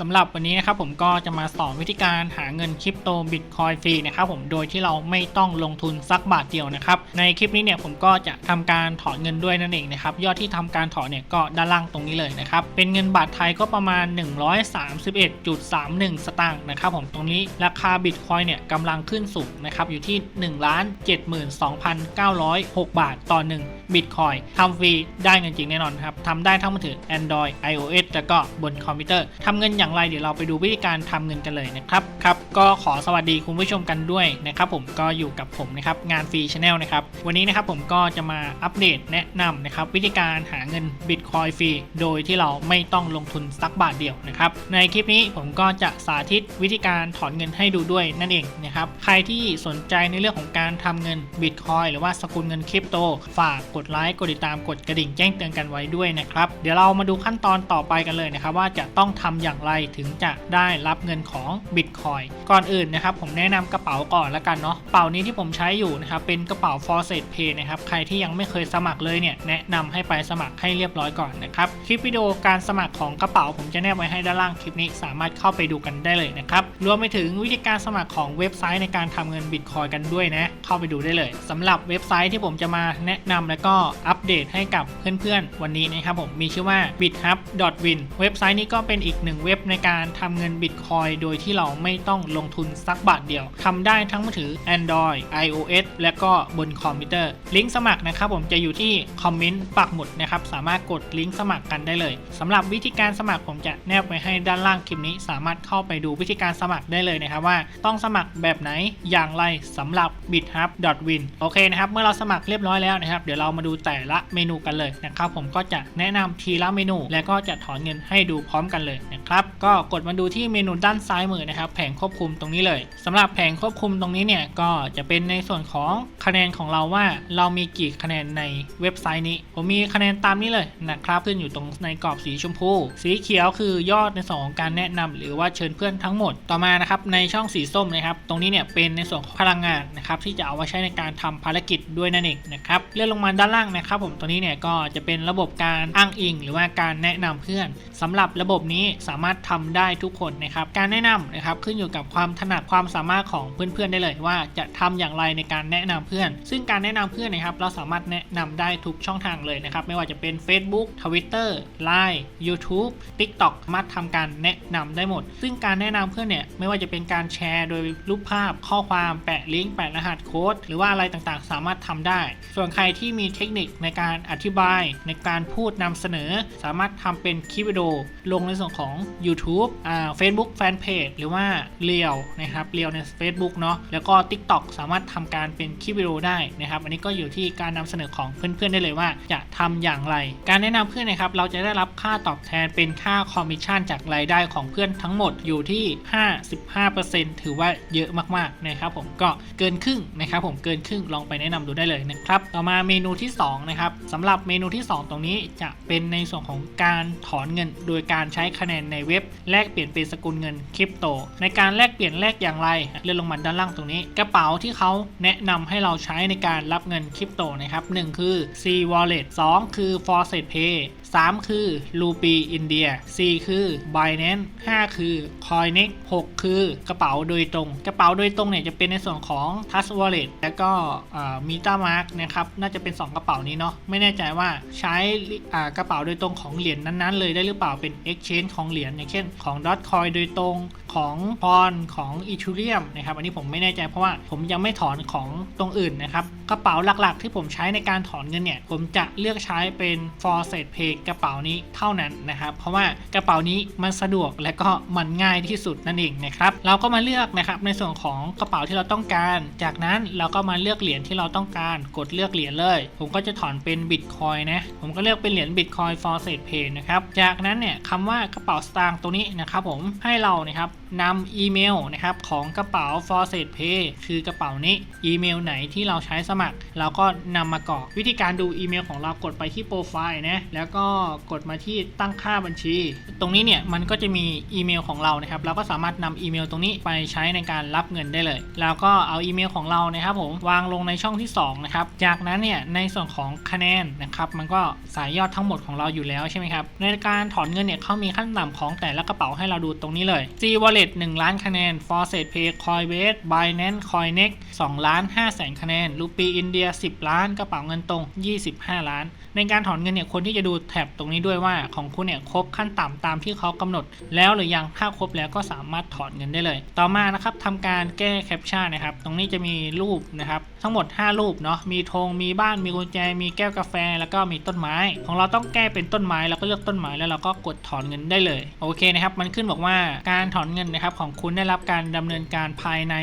สำหรับวันนี้นะครับผมก็จะมาสอนวิธีการหาเงินคริปโตบิตคอยฟรีนะครับผมโดยที่เราไม่ต้องลงทุนสักบาทเดียวนะครับในคลิปนี้เนี่ยผมก็จะทำการถอนเงินด้วยนั่นเองนะครับยอดที่ทำการถอนเนี่ยก็ด้านล่างตรงนี้เลยนะครับเป็นเงินบาทไทยก็ประมาณ 131.31 สตางค์นะครับผมตรงนี้ราคาบิตคอยเนี่ยกำลังขึ้นสูงนะครับอยู่ที่ 1 72,906 บาทต่อ1บิตคอยทำฟรีได้เงินจริงแน่นอนครับทำได้ทั้งมือถือ Android iOS แล้วก็บนคอมพิวเตอร์ทำเงินอย่างไรเดี๋ยวเราไปดูวิธีการทำเงินกันเลยนะครับครับก็ขอสวัสดีคุณผู้ชมกันด้วยนะครับผมก็อยู่กับผมนะครับงานฟรีชาแนลนะครับวันนี้นะครับผมก็จะมาอัปเดตแนะนำนะครับวิธีการหาเงินบิตคอยฟรีโดยที่เราไม่ต้องลงทุนสักบาทเดียวนะครับในคลิปนี้ผมก็จะสาธิตวิธีการถอนเงินให้ดูด้วยนั่นเองนะครับใครที่สนใจในเรื่องของการทำเงินบิตคอยหรือว่าสกุลเงินคริปโตฝากกดไลค์ กดติดตาม กดกระดิ่งแจ้งเตือนกันไว้ด้วยนะครับ เดี๋ยวเรามาดูขั้นตอนต่อไปกันเลยนะครับ ว่าจะต้องทำอย่างไรถึงจะได้รับเงินของบิตคอยก่อนอื่นนะครับผมแนะนำกระเป๋าก่อนละกันเนาะกระเป๋านี้ที่ผมใช้อยู่นะครับเป็นกระเป๋า f o r s e t Pay นะครับใครที่ยังไม่เคยสมัครเลยเนี่ยแนะนำให้ไปสมัครให้เรียบร้อยก่อนนะครับคลิปวิดีโอการสมัครของกระเป๋าผมจะแนบไว้ให้ด้านล่างคลิปนี้สามารถเข้าไปดูกันได้เลยนะครับรวมไปถึงวิธีการสมัครของเว็บไซต์ในการทำเงินบิตคอยกันด้วยนะเข้าไปดูได้เลยสำหรับเว็บไซต์ที่ผมจะมาแนะนำแล้วก็อัปเดตให้กับเพื่อนๆ วันนี้นะครับผมมีชื่อว่า bithub.win เว็บไซต์นี้ก็เป็นอีกหนึ่งเว็บในการทำเงินบิตคอยโดยที่เราไม่ต้องลงทุนสักบาทเดียวทำได้ทั้งมือถือ Android iOS และก็บนคอมพิวเตอร์ ลิงก์สมัครนะครับผมจะอยู่ที่คอมเมนต์ปักหมุดนะครับสามารถกดลิงก์สมัครกันได้เลยสำหรับวิธีการสมัครผมจะแนบไว้ให้ด้านล่างคลิปนี้สามารถเข้าไปดูวิธีการสมัครได้เลยนะครับว่าต้องสมัครแบบไหนอย่างไรสำหรับ bithub.win โอเคนะครับเมื่อเราสมัครเรียบร้อยแล้วนะครับเดี๋ยวเรามาดูแต่ละเมนูกันเลยนะครับผมก็จะแนะนำทีละเมนู และก็จะถอนเงินให้ดูพร้อมกันเลยนะครับครับก็กดมาดูที่เมนูด้านซ้ายมือนะครับ แผงควบคุมตรงนี้เลยสำหรับแผงควบคุมตรงนี้เนี่ยก็จะเป็นในส่วนของคะแนนของเราว่าเรามีกี่คะแนนในเว็บไซต์นี้ ผมมีคะแนนตามนี้เลยนะครับขึ้นอยู่ตรงในกรอบสีชมพู สีเขียวคือยอดในส่วนของการแนะนำหรือว่าเชิญเพื่อนทั้งหมดต่อมานะครับในช่องสีส้มนะครับ ตรงนี้เนี่ยเป็นในส่วนของพลังงานนะครับที่จะเอาไว้ใช้ในการทำภารกิจด้วยนั่นเองนะครับเลื่อนลงมาด้านล่างนะครับ ผมตรงนี้เนี่ยก็จะเป็นระบบการอ้างอิง หรือว่าการแนะนำเพื่อนสำหรับระบบนี้สาามารถทำได้ทุกคนนะครับการแนะนำนะครับขึ้นอยู่กับความถนัดความสามารถของเพื่อนๆได้เลยว่าจะทำอย่างไรในการแนะนำเพื่อน ซึ่งการแนะนำเพื่อนนะครับเราสามารถแนะนำได้ทุกช่องทางเลยนะครับไม่ว่าจะเป็น Facebook Twitter Line YouTube TikTok สามารถทำการแนะนำได้หมด ซึ่งการแนะนำเพื่อนเนี่ยไม่ว่าจะเป็นการแชร์โดยรูปภาพ ข้อความแปะลิงก์แปะรหัสโค้ดหรือว่าอะไรต่างๆ สามารถทำได้ ส่วนใครที่มีเทคนิคในการอธิบาย ในการพูดนำเสนอ สามารถทำเป็นคลิปวิดีโอลงในส่วนของ YouTube อ่า Facebook Fanpage หรือว่าเรียวนะครับเรียวใน Facebook เนาะแล้วก็ TikTok สามารถทำการเป็นคลิปวิดีโอได้นะครับ อันนี้ก็อยู่ที่การนำเสนอของเพื่อนๆได้เลยว่า จะทำอย่างไร การแนะนำเพื่อนนะครับเราจะได้รับค่าตอบแทนเป็นค่าคอมมิชชั่นจากรายได้ของเพื่อนทั้งหมดอยู่ที่ 55%ถือว่าเยอะมากๆนะครับผมก็เกินครึ่งนะครับผมเกินครึ่งลองไปแนะนำดูได้เลยนะครับต่อมาเมนูที่2นะครับสำหรับเมนูที่ 2 ตรงนี้จะเป็นในส่วนของการถอนเงิน โดยการใช้คะแนนในเว็บ แลกเปลี่ยนเป็นสกุลเงินคริปโต ในการแลกเปลี่ยนแลกอย่างไรเลื่อนลงมาด้านล่างตรงนี้ กระเป๋าที่เขาแนะนำให้เราใช้ในการรับเงินคริปโตนะครับ1คือ C Wallet 2 คือ f o r s e t Pay 3 คือ Rupee India 4 คือ Binance 5 คือ Coinex 6 คือกระเป๋าโดยตรง กระเป๋าโดยตรงเนี่ยจะเป็นในส่วนของ Trust Wallet แล้วก็มีตามาร์กนะครับน่าจะเป็น 2 กระเป๋านี้เนาะไม่แน่ใจว่าใช้กระเป๋าโดยตรงของเหรียญนั้นๆ เลยได้หรือเปล่าเป็น Exchange ของเหรียญอย่างเช่นของ Dotcoin โดยตรงของพรของ Ethereum นะครับอันนี้ผมไม่แน่ใจเพราะว่าผมยังไม่ถอนของตรงอื่นนะครับกระเป๋าหลักๆ ที่ผมใช้ในการถอนเงินเนี่ยผมจะเลือกใช้เป็น f o r s e t Pay กระเป๋านี้เท่านั้นนะครับ เพราะว่ากระเป๋านี้มันสะดวกและก็มันง่ายที่สุดนั่นเองนะครับ เราก็มาเลือกนะครับในส่วนของกระเป๋าที่เราต้องการ จากนั้นเราก็มาเลือกเหรียญที่เราต้องการ กดเลือกเหรียญเลย ผมก็จะถอนเป็นบิตคอยนะ ผมก็เลือกเป็นเหรียญบิตคอย for s e t pay นะครับ จากนั้นเนี่ยคำว่ากระเป๋าสตางค์ตรงนี้นะครับผมให้เรานะครับนำอีเมลนะครับของกระเป๋า for s e t pay คือกระเป๋านี้อีเมลไหนที่เราใช้สมัคร เราก็นำมากรอกวิธีการดูอีเมลของเรากดไปที่โปรไฟล์นะแล้วก็กดมาที่ตั้งค่าบัญชี ตรงนี้เนี่ยมันก็จะมีอีเมลของเรานะครับเราก็สามารถนำอีเมลตรงนี้ไปใช้ในการรับเงินได้เลย แล้วก็เอาอีเมลของเรานะครับผมวางลงในช่องที่2นะครับจากนั้นเนี่ยในส่วนของคะแนนนะครับมันก็สายยอดทั้งหมดของเราอยู่แล้วใช่ไหมครับในการถอนเงินเนี่ยเขามีขั้นต่ำของแต่ละกระเป๋าให้เราดูตรงนี้เลย G Wallet 1 ล้านคะแนน f o r s e t Pay Coinbase Binance Coinex 2ล้าน5แสนคะแนน Rupee India 10 ล้านกระเป๋าเงินตรง 25 ล้าน ในการถอนเงินเนี่ยคนที่จะดูแท็บตรงนี้ด้วยว่าของคุณเนี่ยครบขั้นต่ำตามที่เขากำหนด แล้วหรือยังถ้าครบแล้วก็สามารถถอนเงินได้เลย ต่อมานะครับทำการแก้แคปชั่นนะครับตรงนี้จะมีรูปนะครับทั้งหมด 5 รูปเนาะมีธงมีบ้านมีกุญแจ มีแก้วกาแฟ แล้วก็มีต้นไม้ ของเราต้องแก้เป็นต้นไม้เราก็เลือกต้นไม้แล้วเราก็กดถอนเงินได้เลยโอเคนะครับมันขึ้นบอกว่าการถอนเงินนะครับของคุณได้รับการดำเนินการภายใน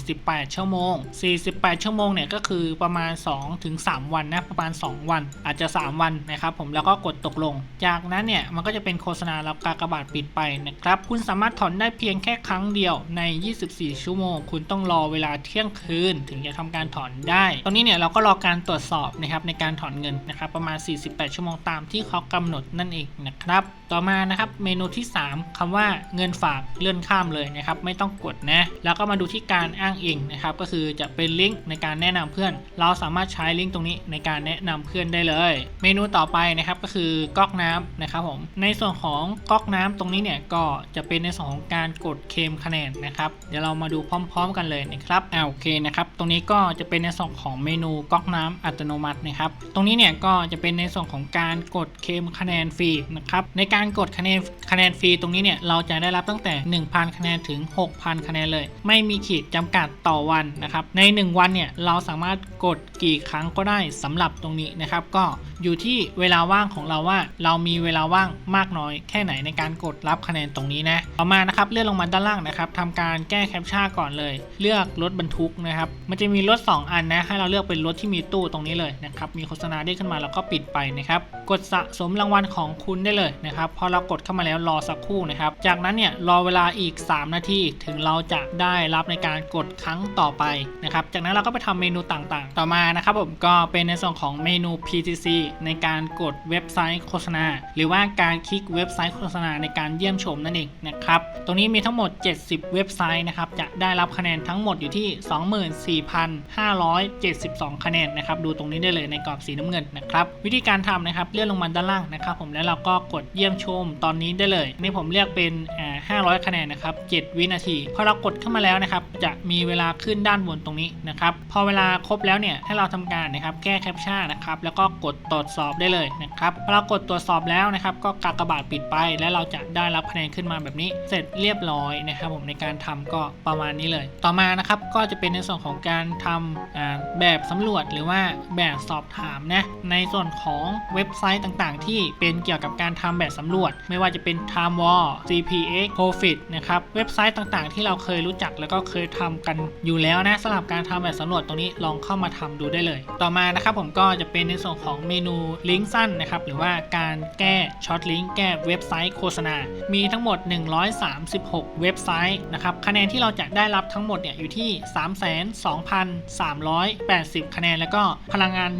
48 ชั่วโมง 48 ชั่วโมงเนี่ยก็คือประมาณ 2-3ถึง3วันนะประมาณ 2 วันอาจจะ3 วันนะครับผมแล้วก็กดตกลง จากนั้นเนี่ยมันก็จะเป็นโฆษณาแล้วกากบาทปิดไปนะครับคุณสามารถถอนได้เพียงแค่ครั้งเดียวใน 24 ชั่วโมง คุณต้องรอเวลาเที่ยงคืน ถึงจะทำการถอนได้ ตรงนี้เนี่ยเราก็รอการตรวจสอบนะครับในการถอนเงินนะครับประมาณ 48 ชั่วโมงตามที่เขากำหนดนั่นเองนะครับต่อมานะครับเมนูที่ 3คำว่าเงินฝากเลื่อนข้ามเลยนะครับไม่ต้องกดนะแล้วก็มาดูที่การอ้างอิงนะครับก็คือจะเป็นลิงก์ในการแนะนำเพื่อน เราสามารถใช้ลิงก์ตรงนี้ในการแนะนำเพื่อนได้เลยเมนูต่อไปนะครับก็คือก๊อกน้ำนะครับผมในส่วนของก๊อกน้ำตรงนี้เนี่ยก็จะเป็นในส่วนของการกดเคมคะแนนนะครับเดี๋ยวเรามาดูพร้อม ๆ กันเลยนะครับอ่าโอเคนะครับตรงนี้ก็จะเป็นในส่วนของเมนูก๊อกน้ำอัตโนมัตินะครับตรงนี้เนี่ยก็จะเป็นในส่วนของการกดเคมคะแนนฟรีนะครับในการกดคะแนนคะแนนฟรีตรงนี้เนี่ยเราจะได้รับตั้งแต่ 1,000 คะแนนถึง 6,000 คะแนนเลย ไม่มีขีดจำกัดต่อวันนะครับใน 1 วันเนี่ยเราสามารถกดกี่ครั้งก็ได้สำหรับตรงนี้นะครับก็อยู่ที่เวลาว่างของเราว่า เรามีเวลาว่างมากน้อยแค่ไหนในการกดรับคะแนนตรงนี้นะต่อมานะครับเลื่อนลงมาด้านล่างนะครับทำการแก้แคปชั่นก่อนเลย เลือกรถบรรทุกนะครับมันจะมีรถ 2 อันนะให้เราเลือกเป็นรถที่มีตู้ตรงนี้เลยนะครับมีโฆษณาได้ขึ้นมาแล้วก็ปิดไปนะครับ กดสะสมรางวัลของคุณได้เลยนะครับพอเรากดเข้ามาแล้วรอสักครู่นะครับจากนั้นเนี่ยรอเวลาอีก 3 นาทีถึงเราจะได้รับในการกดครั้งต่อไปนะครับจากนั้นเราก็ไปทำเมนูต่างๆ ต่อมานะครับผมก็เป็นในส่วนของเมนู PTC ในการกดเว็บไซต์โฆษณา หรือว่าการคลิกเว็บไซต์โฆษณาในการเยี่ยมชมนั่นเองนะครับตรงนี้มีทั้งหมด 70 เว็บไซต์นะครับจะได้รับคะแนนทั้งหมดอยู่ที่ 24,572 คะแนนนะครับดูตรงนี้ได้เลยในกรอบสีน้ำเงินนะครับวิธีการทำนะครับเลื่อนลงมาด้านล่างนะครับผมแล้วเราก็กดเยี่ยมชมตอนนี้ได้เลยนี่ผมเลือกเป็น500 คะแนนนะครับ 7 วินาที พอเรากดเข้ามาแล้วนะครับ จะมีเวลาขึ้นด้านบนตรงนี้นะครับ พอเวลาครบแล้วเนี่ย ให้เราทำการนะครับ แก้แคปชั่นนะครับ แล้วก็กดตรวจสอบได้เลยนะครับ พอเรากดตรวจสอบแล้วนะครับ ก็กากบาทปิดไป และเราจะได้รับคะแนนขึ้นมาแบบนี้ เสร็จเรียบร้อยนะครับ ผมในการทำก็ประมาณนี้เลย ต่อมานะครับ ก็จะเป็นในส่วนของการทำอ่าแบบสำรวจหรือว่าแบบสอบถามนะ ในส่วนของเว็บไซต์ต่างๆ ที่เป็นเกี่ยวกับการทำแบบสำรวจ ไม่ว่าจะเป็น Time War CPX Profit นะครับเว็บไซต์ต่างๆ ที่เราเคยรู้จักแล้วก็เคยทำกันอยู่แล้วนะสำหรับการทำแบบสำรวจตรงนี้ลองเข้ามาทำดูได้เลย ต่อมานะครับผมก็จะเป็นในส่วนของเมนูลิงก์สั้นนะครับหรือว่าการแก้ช็อตลิงก์แก้เว็บไซต์โฆษณา มีทั้งหมด 136 เว็บไซต์นะครับคะแนนที่เราจะได้รับทั้งหมดเนี่ยอยู่ที่ 32,380 คะแนน แล้วก็พลังงาน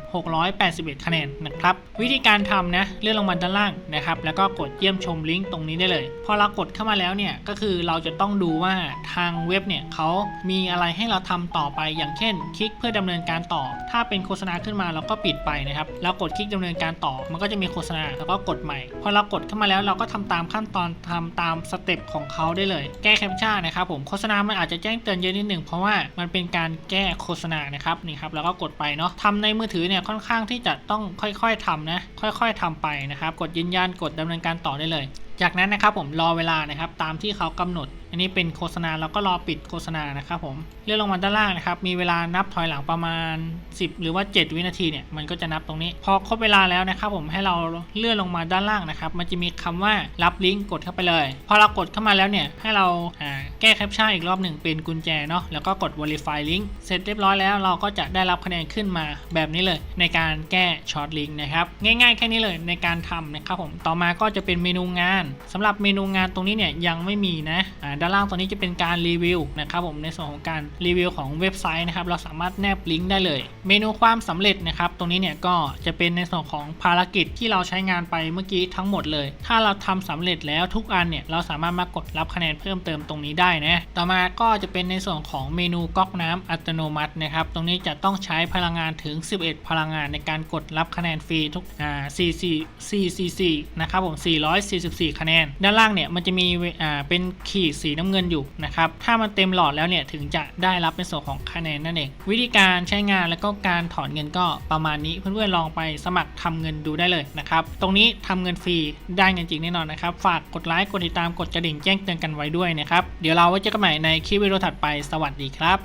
1,681 คะแนนนะครับวิธีการทำนะเลื่อนลงมาด้านล่างนะครับ แล้วก็กดเยี่ยมชมลิงก์ตรงนี้ได้เลย พอเรากดเข้ามาแล้วเนี่ยก็คือเราจะต้องดูว่าทางเว็บเนี่ยเขามีอะไรให้เราทำต่อไป อย่างเช่น คลิกเพื่อดำเนินการต่อ ถ้าเป็นโฆษณาขึ้นมาเราก็ปิดไปนะครับแล้วกดคลิกดำเนินการต่อ มันก็จะมีโฆษณาแล้วก็กดใหม่ พอเรากดเข้ามาแล้วเราก็ทำตามขั้นตอนทำตามสเต็ปของเขาได้เลย แก้แคปชั่นนะครับผมโฆษณา มันอาจจะแจ้งเตือนเยอะนิดหนึ่งเพราะว่ามันเป็นการแก้โฆษณานะครับนี่ครับแล้วก็กดไปเนาะทำในมือถือเนี่ยค่อนข้างที่จะต้องค่อยๆทำนะ ค่อยๆทำไปนะครับ กดยืนยันกดดำเนินการต่อได้เลยจากนั้นนะครับผมรอเวลานะครับตามที่เขากำหนด อันนี้เป็นโฆษณาเราก็รอปิดโฆษณานะครับผมเลื่อนลงมาด้านล่างนะครับมีเวลานับถอยหลังประมาณ 10 หรือว่า 7 วินาทีเนี่ยมันก็จะนับตรงนี้ พอครบเวลาแล้วนะครับผมให้เราเลื่อนลงมาด้านล่างนะครับมันจะมีคำว่ารับลิงก์กดเข้าไปเลย พอเรากดเข้ามาแล้วเนี่ยให้เราอ่าแก้แคปชั่นอีกรอบหนึ่งเป็นกุญแจเนาะแล้วก็กด verify link เสร็จเรียบร้อยแล้วเราก็จะได้รับคะแนนขึ้นมาแบบนี้เลย ในการแก้ช็อตลิงก์นะครับง่ายๆแค่นี้เลยในการทำนะครับผมต่อมาก็จะเป็นเมนูงานสำหรับเมนูงานตรงนี้เนี่ยยังไม่มีนะอ่าด้านล่างตรงนี้จะเป็นการรีวิวนะครับผมในส่วนของการรีวิวของเว็บไซต์นะครับเราสามารถแนบลิงก์ได้เลย เมนูความสำเร็จนะครับตรงนี้เนี่ยก็จะเป็นในส่วนของภารกิจที่เราใช้งานไปเมื่อกี้ทั้งหมดเลย ถ้าเราทำสำเร็จแล้วทุกอันเนี่ยเราสามารถมากดรับคะแนนเพิ่มเติมตรงนี้ได้นะต่อมาก็จะเป็นในส่วนของเมนูก๊อกน้ำอัตโนมัตินะครับตรงนี้จะต้องใช้พลังงานถึง 11 พลังงานในการกดรับคะแนนฟรีทุกอ่า4 4 4 4นะครับผม444คะแนน ด้านล่างเนี่ยมันจะมีเวอ่าเป็นขีดสีน้ำเงินอยู่นะครับ ถ้ามันเต็มหลอดแล้วเนี่ยถึงจะได้รับในส่วนของคะแนนนั่นเอง วิธีการใช้งานแล้วก็การถอนเงินก็ประมาณนี้ เพื่อนๆลองไปสมัครทำเงินดูได้เลยนะครับ ตรงนี้ทำเงินฟรีได้เงินจริงแน่นอนนะครับ ฝากกดไลค์ กดติดตาม กดกระดิ่งแจ้งเตือนกันไว้ด้วยนะครับ เดี๋ยวเราไว้เจอกันใหม่ในคลิปวิดีโอถัดไป สวัสดีครับ